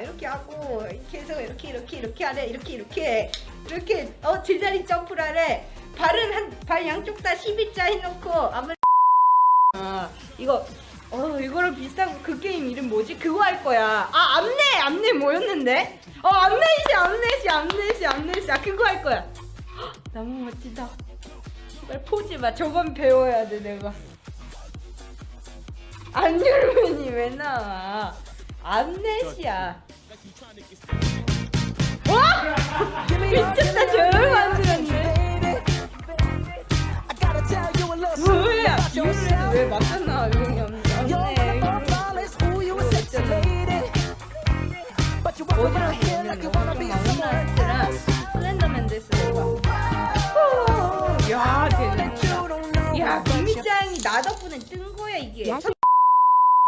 이렇게 하고 해서 이렇게 이렇게 이렇게 하래 이렇게 이렇게. 이렇게 어 제자리 점프를 하래 발은 한 발 양쪽 다 11자 해놓고 아무 아 이거 어 이거랑 비슷한 그 게임 이름 뭐지? 그거 할 거야. 아 암내 암내 뭐였는데? 어 암내시 암내시 암내시 암내시. 아 그거 할 거야. 헉, 너무 멋지다. 빨리 포즈 봐. 저건 배워야 돼 내가. 안율맨이 왜 나와 암내시야. 와 미쳤다 저걸 만들었네. 뭐야? 이거는 왜 맞잖아 용이 없네 없네. 어디로 보면 좀 마운나트랑 슬렌더맨 됐어 이거 야 대단하다 야 김희짱이 나 덕분에 뜬 거야 이게. 야,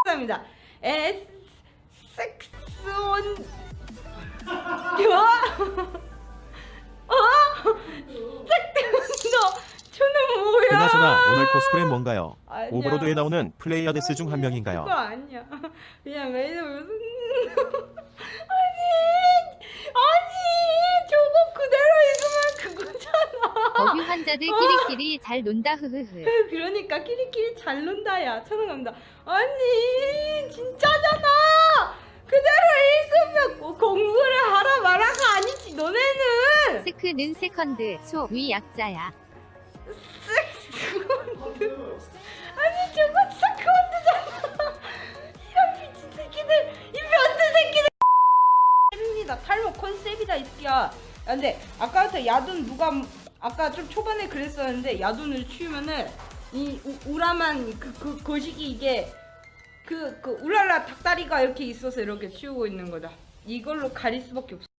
감사합니다 섹스온 야 어? 섹스온도 저는 뭐야 그나저나 오늘 코스프레 뭔가요? 아니야. 오버로드에 나오는 플레이어 데스 중 한 명인가요? 그거 아니야. 그냥 왜 무슨 아니 아니 저거 그대로 읽으면 그거잖아. 법유 환자들 끼리끼리 잘 논다 흐흐흐. 그러니까 끼리끼리 잘 논다야. 천원감다. 아니 진짜잖아. 그대로 읽으면 뭐 공부를 하라 마라가 아니지 스크는 세컨드 소위 약자야. 섹스원드. 아니 저거. 이런 미친 새끼들, 이 변태 새끼들. 입니다. 탈모 컨셉이다 이 새끼야. 야, 근데 아까부터 야돈 누가 아까 좀 초반에 그랬었는데 야돈을 치우면은 이 우, 우람한 그, 그 거시기 이게 그, 그 울랄라 닭다리가 이렇게 있어서 이렇게 치우고 있는 거다. 이걸로 가릴 수밖에 없어.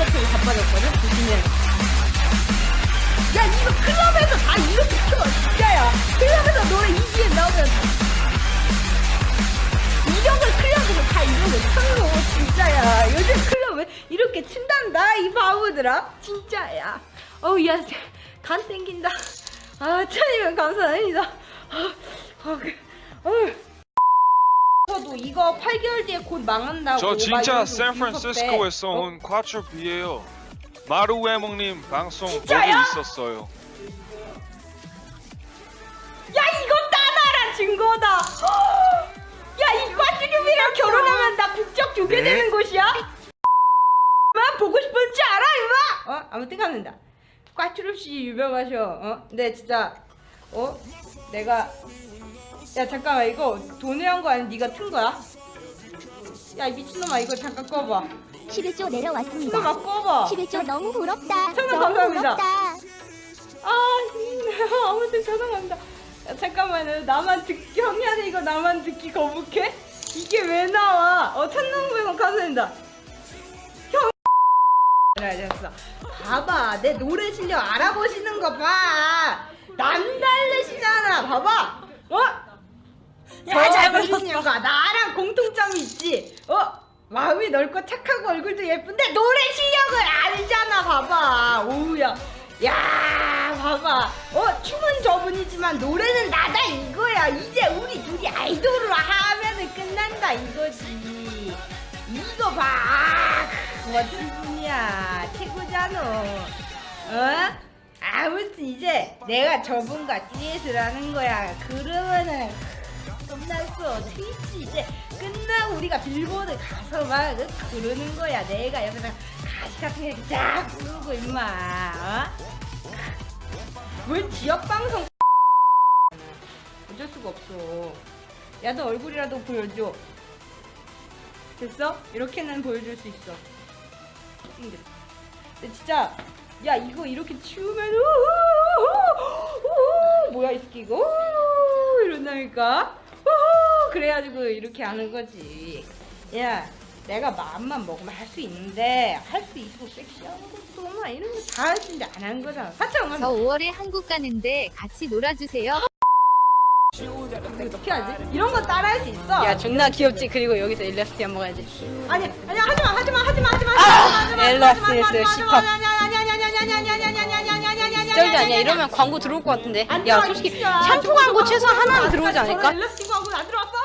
아, 의자책이 자빠졌거든? 조심해. 야 이거 클럽에서 다 이렇게 켜. 진짜야 클럽에서 노래 이기에 나오면 이력을 클럽에서 다 이렇게 켜고 진짜야. 요즘 클럽 왜 이렇게 춘단다 이 바보들아. 진짜야. 어우 야 간 땡긴다. 아 천이면 감사합니다. 아, 아, 그, 어 휴. 저도 이거 8개월 뒤에 곧 망한다고 저막 진짜 샌프란시스코에서 어? 온 콰트rop이에요. 마루웨몽님 방송? 거기 있었어요. 야 이거 따나란 증거다. 야이 과주님이랑 결혼하면 나 국적 주게 네? 되는 곳이야? 마 보고 싶은지 알아 이마? 어 아무튼 갑니다. 과추릅 씨 유명하셔. 어? 근데 진짜 어 내가 야 잠깐만 이거 돈에 한거 아니 네가 튼 거야? 야 이 미친놈아 이거 잠깐 꺼봐. 11조 미친놈아 내려왔습니다. 꺼봐. 11조 너무 부럽다. 천원 너무 감사합니다. 부럽다. 아, 아무튼 죄송합니다. 야, 잠깐만요. 나만 듣기, 형이한테 이거 나만 듣기 거북해? 이게 왜 나와? 어, 천능백원 감사합니다. 형. 그래, 됐어. 봐봐. 내 노래 실력 알아보시는 거 봐. 남달르시잖아. 봐봐. 어? 야, 잘 불렀어. 나랑 공통점이 있지. 어? 마음이 넓고 착하고 얼굴도 예쁜데 노래 실력을 알잖아. 봐봐. 오우야. 야, 봐봐. 어, 춤은 저분이지만 노래는 나다 이거야. 이제 우리 둘이 아이돌로 하면은 끝난다 이거지. 이거 봐. 아, 멋진 분이야. 최고잖아. 어? 아무튼 이제 내가 저분과 듀엣을 하는 거야. 그러면은 끝났어. 트위치 이제 끝나고 우리가 빌보드 가서 막 그- 그러는 거야. 내가 옆에서 가시 같은 거 이렇게 쫙 부르고 임마. 어? 왜 지역 방송 어쩔 수가 없어. 야, 너 얼굴이라도 보여줘. 됐어? 이렇게는 보여줄 수 있어. 근데 진짜 야 이거 이렇게 치우면 뭐야 이 새끼 이거 이런다니까 우우 그래가지고 이렇게 하는 거지 야 내가 마음만 먹으면 할 수 있는데 할 수 있고 섹시한 것도 막 이런 거 다 할 수 있는데 안 한 거잖아 사창 저 5월에 한국 가는데 같이 놀아주세요. 어떻게 하지? 이런 거 따라 할 수 있어 야 존나 귀엽지 그리고 여기서 일러스트 한 먹어야지 아니 아니 하지마 하지마 하지마 하지마 아, 엘라스에서 십합. 쩔지 쩔지 않냐 이러면 광고 들어올 것 같은데. 야 솔직히 샴푸 광고 최소한 하나는 들어오지 않을까? 안 들어왔어